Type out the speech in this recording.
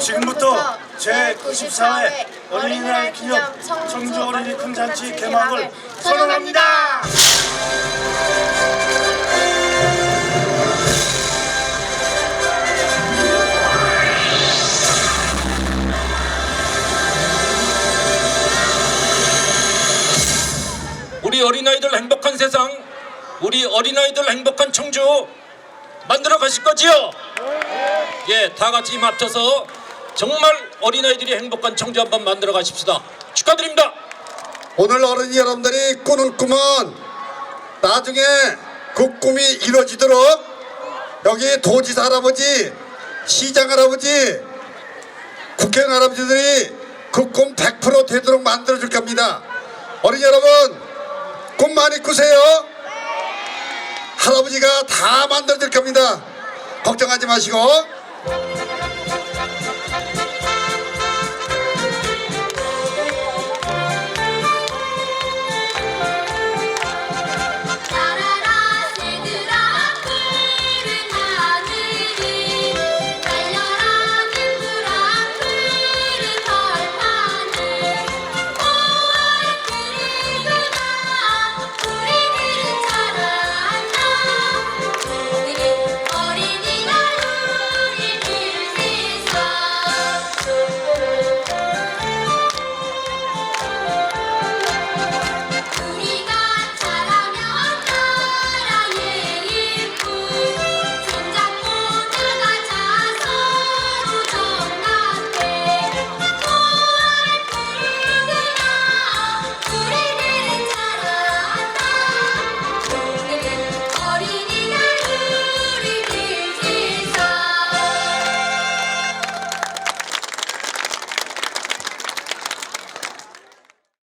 지금부터 제94회 어린이날 기념 청주 어린이 큰 잔치 개막을 선언합니다. 우리 어린아이들 행복한 세상 우리 어린아이들 행복한 청주 만들어 가실 거지요? 예, 다 같이 힘 합쳐서 정말 어린아이들이 행복한 청주 한번 만들어 가십시다. 축하드립니다. 오늘 어린이 여러분들이 꾸는 꿈은 나중에 그 꿈이 이루어지도록 여기 도지사 할아버지, 시장 할아버지, 국회의원 할아버지들이 그 꿈 100% 되도록 만들어줄 겁니다. 어린이 여러분, 꿈 많이 꾸세요. 할아버지가 다 만들어줄 겁니다. 걱정하지 마시고